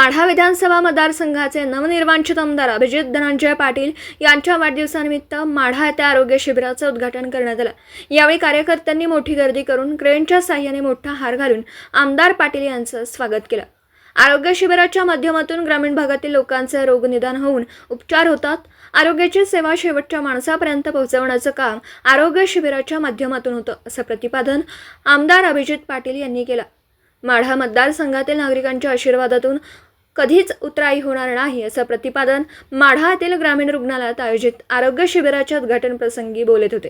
माढा विधानसभा मतदारसंघाचे नवनिर्वाचित आमदार अभिजित धनंजय पाटील यांच्या वाढदिवसानिमित्त माढा येथे आरोग्य शिबिराचं उद्घाटन करण्यात आलं. यावेळी कार्यकर्त्यांनी मोठी गर्दी करून क्रेनच्या साह्याने मोठा हार घालून आमदार पाटील यांचं स्वागत केलं. आरोग्य शिबिराच्या माध्यमातून ग्रामीण भागातील लोकांचे रोग निदान होऊन उपचार होतात. आरोग्याची सेवा शेवटच्या माणसापर्यंत पोहोचवण्याचं काम आरोग्य शिबिराच्या माध्यमातून होतं असं प्रतिपादन आमदार अभिजित पाटील यांनी केलं. माढा मतदारसंघातील नागरिकांच्या आशीर्वादातून कधीच उतराई होणार नाही असं प्रतिपादन माढा येथील ग्रामीण रुग्णालयात आयोजित आरोग्य शिबिराच्या उद्घाटन प्रसंगी बोलत होते.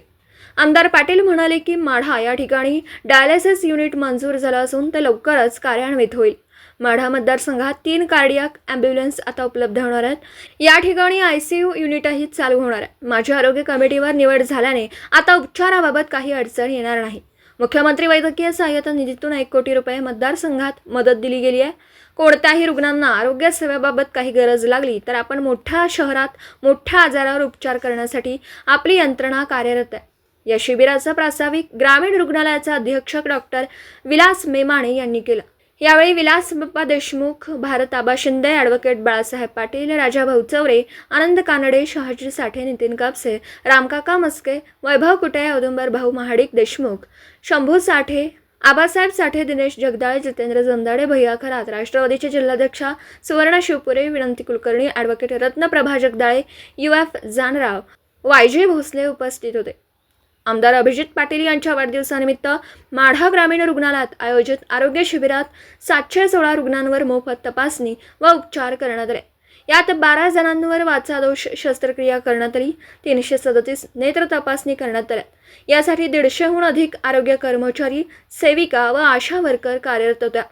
आमदार पाटील म्हणाले की माढा या ठिकाणी डायलिसिस युनिट मंजूर झालं असून ते लवकरच कार्यान्वित होईल. माढा मतदारसंघात तीन कार्डियाक ॲम्ब्युलन्स आता उपलब्ध होणार आहेत. या ठिकाणी आय सी यू युनिटही चालू होणार आहे. माझ्या आरोग्य कमिटीवर निवड झाल्याने आता उपचाराबाबत काही अडचण येणार नाही. मुख्यमंत्री वैद्यकीय सहाय्यता निधीतून एक कोटी रुपये मतदारसंघात मदत दिली गेली आहे. कोणत्याही रुग्णांना आरोग्य सेवेबाबत काही गरज लागली तर आपण मोठ्या शहरात मोठ्या आजारावर उपचार करण्यासाठी आपली यंत्रणा कार्यरत आहे. या शिबिराचा प्रास्ताविक ग्रामीण रुग्णालयाचा अधीक्षक डॉक्टर विलास मेमाणे यांनी केलं. यावेळी विलास बाप्पा देशमुख भारत आबा शिंदे ॲडव्होकेट बाळासाहेब पाटील राजाभाऊ चौरे आनंद कानडे शहाजी साठे नितीन कापसे रामकाका मस्के वैभव कुटे औदुंबर भाऊ महाडिक देशमुख शंभू साठे आबासाहेब साठे दिनेश जगदाळे जितेंद्र जंदाडे भैया खरात राष्ट्रवादीचे जिल्हाध्यक्षा Suvarna Shivpure Vinanti Kulkarni advocate Ratnaprabha Jagdale U F Janrao Y J Bhosale उपस्थित होते. आमदार अभिजित पाटील यांच्या वाढदिवसानिमित्त माढा ग्रामीण रुग्णालयात आयोजित आरोग्य शिबिरात सातशे सोळा रुग्णांवर मोफत तपासणी व उपचार करण्यात आले. यात बारा जणांवर वाचादोष शस्त्रक्रिया करण्यात आली तीनशे सदतीस नेत्र तपासणी करण्यात आल्या. यासाठी दीडशेहून अधिक आरोग्य कर्मचारी सेविका व आशा वर्कर कार्यरत होत्या.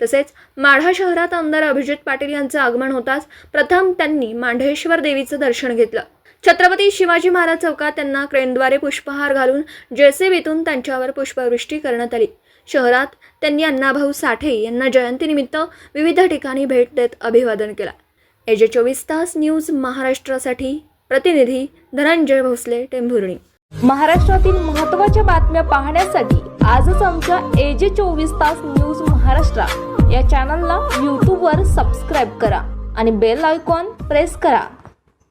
तसेच माढा शहरात आमदार अभिजित पाटील यांचं आगमन होताच प्रथम त्यांनी मांढेश्वर देवीचं दर्शन घेतलं. छत्रपती शिवाजी महाराज चौकात त्यांना क्रेनद्वारे पुष्पहार घालून जेसीबीतून त्यांच्यावर पुष्पवृष्टी करण्यात आली. शहरात त्यांनी अण्णाभाऊ साठे यांना जयंतीनिमित्त विविध ठिकाणी भेट देत अभिवादन केला. एजे चोवीस तास न्यूज महाराष्ट्रासाठी प्रतिनिधी धनंजय भोसले टेंभुर्णी. महाराष्ट्रातील महत्त्वाच्या बातम्या पाहण्यासाठी आजच आमच्या एजे चोवीस तास न्यूज महाराष्ट्र या चॅनलला यूट्यूबवर सबस्क्राईब करा आणि बेल आयकॉन प्रेस करा.